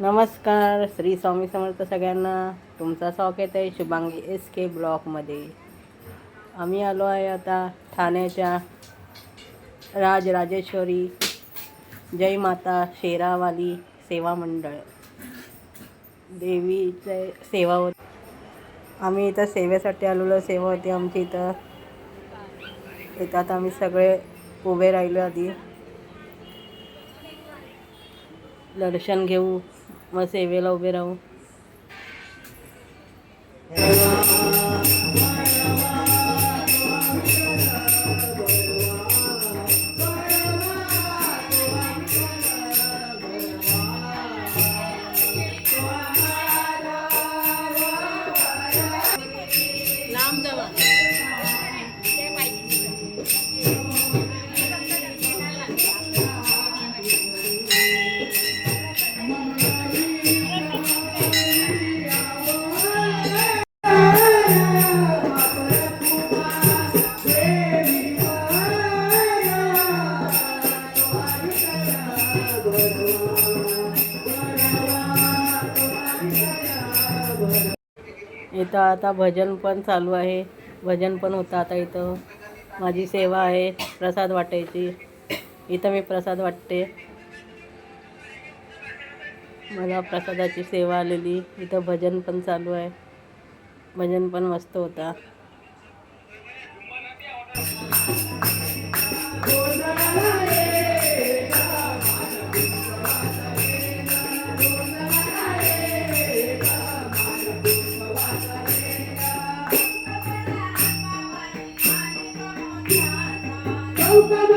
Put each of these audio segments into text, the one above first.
नमस्कार श्री स्वामी समर्थ सगळ्यांना. तुमचा स्वागत आहे शुभांगी एस के ब्लॉकमध्ये आम्ही आलो आहे आता ठाण्याच्या राजराजेश्वरी जय माता शेरावाली सेवा मंडळ. देवीचे सेवा होत. आम्ही इथं सेवेसाठी आलेलो सेवा होती आमची इथं. इथं आम्ही सगळे उभे राहिलो आधी. दर्शन घेऊ. मग सेवेला उभे राहू इथं आता भजन पण चालू आहे. भजन पण होतं आता इथं. माझी सेवा आहे प्रसाद वाटायची. इथं मी प्रसाद वाटते. मला प्रसादाची सेवा आलेली. इथं भजन पण चालू आहे. भजन पण मस्त होता. Bye-bye.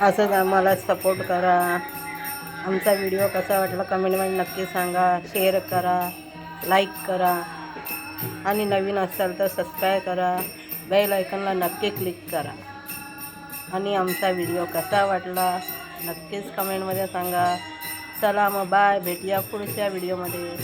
असंच आम्हाला सपोर्ट करा. आमचा व्हिडिओ कसा वाटला कमेंटमध्ये नक्की सांगा. शेअर करा. लाईक करा. आणि नवीन असाल तर सबस्क्राईब करा. बेल आयकनला नक्की क्लिक करा. आणि आमचा व्हिडिओ कसा वाटला नक्कीच कमेंटमध्ये सांगा. चला मग बाय भेटूया पुढच्या व्हिडिओमध्ये